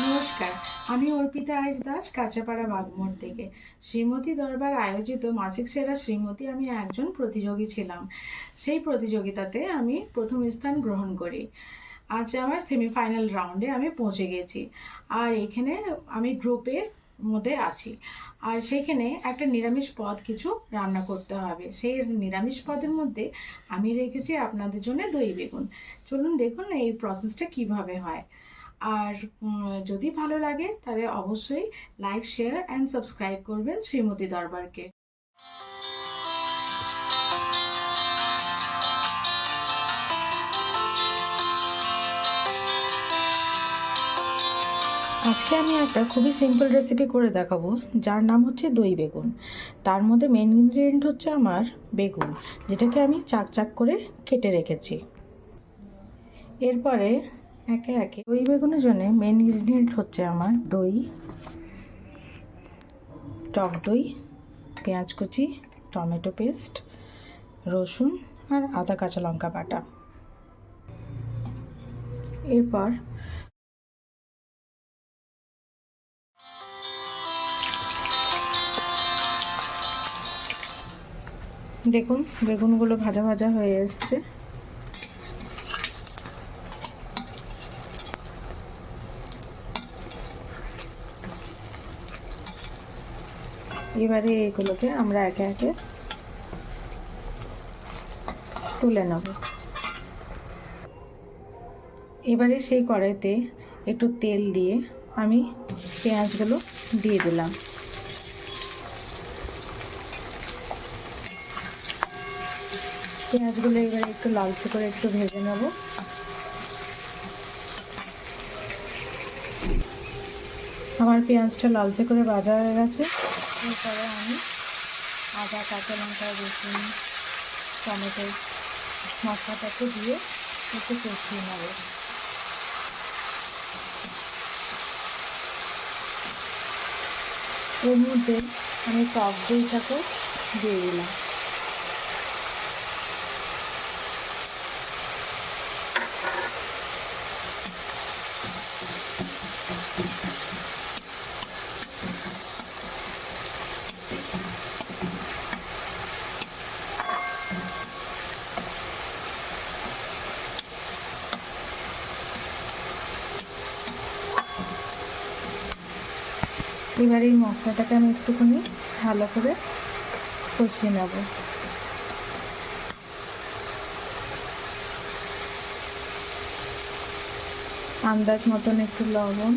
নমস্কার, আমি অর্পিতা আইচ দাস, কাঁচাপাড়া বাগমোড় থেকে। শ্রীমতী দরবার আয়োজিত মাসিক সেরা শ্রীমতী আমি একজন প্রতিযোগী ছিলাম। সেই প্রতিযোগিতাতে আমি প্রথম স্থান গ্রহণ করি। আজ আমার সেমিফাইনাল রাউন্ডে আমি পৌঁছে গেছি। আর এখানে আমি গ্রুপের মধ্যে আছি। আর সেখানে একটা নিরামিষ পদ কিছু রান্না করতে হবে। সেই নিরামিষ পদের মধ্যে আমি রেখেছি আপনাদের জন্য দই বেগুন। চলুন দেখুন এই প্রসেসটা কীভাবে হয়। আর যদি ভালো লাগে, তাহলে অবশ্যই লাইক শেয়ার অ্যান্ড সাবস্ক্রাইব করবেন শ্রীমতী দরবারকে। আজকে আমি একটা খুবই সিম্পল রেসিপি করে দেখাবো, যার নাম হচ্ছে দই বেগুন। তার মধ্যে মেন ইনগ্রিডিয়েন্ট হচ্ছে আমার বেগুন, যেটাকে আমি চাক চাক করে কেটে রেখেছি। এরপরে একে একে। দই বেগুনের জন্য মেন ইনগ্রিডিয়েন্ট হচ্ছে আমার দই, টক দই, পেঁয়াজ কুচি, টমেটো পেস্ট, রসুন আর আদা কাঁচা লঙ্কা বাটা। এরপর দেখুন, বেগুনগুলো ভাজা ভাজা হয়ে এসছে। এবারে এগুলোকে আমরা একে একে তুলে নেব। এবারে সেই কড়াইতে একটু তেল দিয়ে আমি পেঁয়াজগুলো দিয়ে দিলাম। পেঁয়াজগুলো এবারে একটু লালচে করে একটু ভেজে নেব। আমার পেঁয়াজটা লালচে করে ভাজা হয়ে গেছে। এরপরে আমি আদা, কাঁচা লঙ্কা, রসুন, টমেটো মশলাটাকে দিয়ে একটু কষিয়ে নেব। এর মধ্যে আমি টক দইটাকে দিয়ে দিলাম। এবার এই মশলাটাকে আমি একটুখানি ভালো করে কষিয়ে নেব। আন্দাজ মতন একটু লবণ।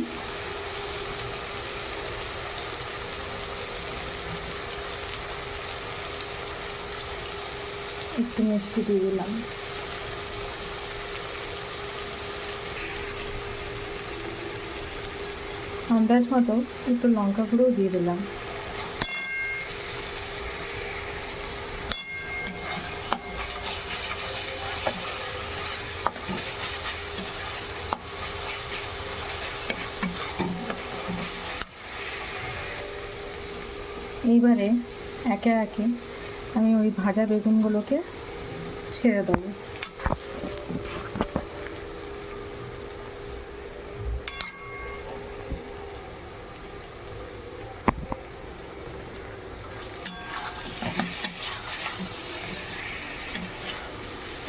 একটু মিষ্টি দিয়ে দিলাম। আন্দাজ মতো একটু লঙ্কা গুঁড়োও দিয়ে দিলাম। এইবারে একে একে আমি ওই ভাজা বেগুনগুলোকে ছেড়ে দেবো।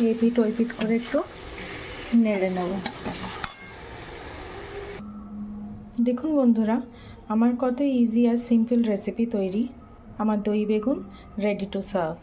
এই পিঠ, ওই পিঠ করে একটু নেড়ে নেব। দেখুন বন্ধুরা, আমার কত ইজি আর সিম্পল রেসিপি তৈরি। আমার দই বেগুন রেডি টু সার্ভ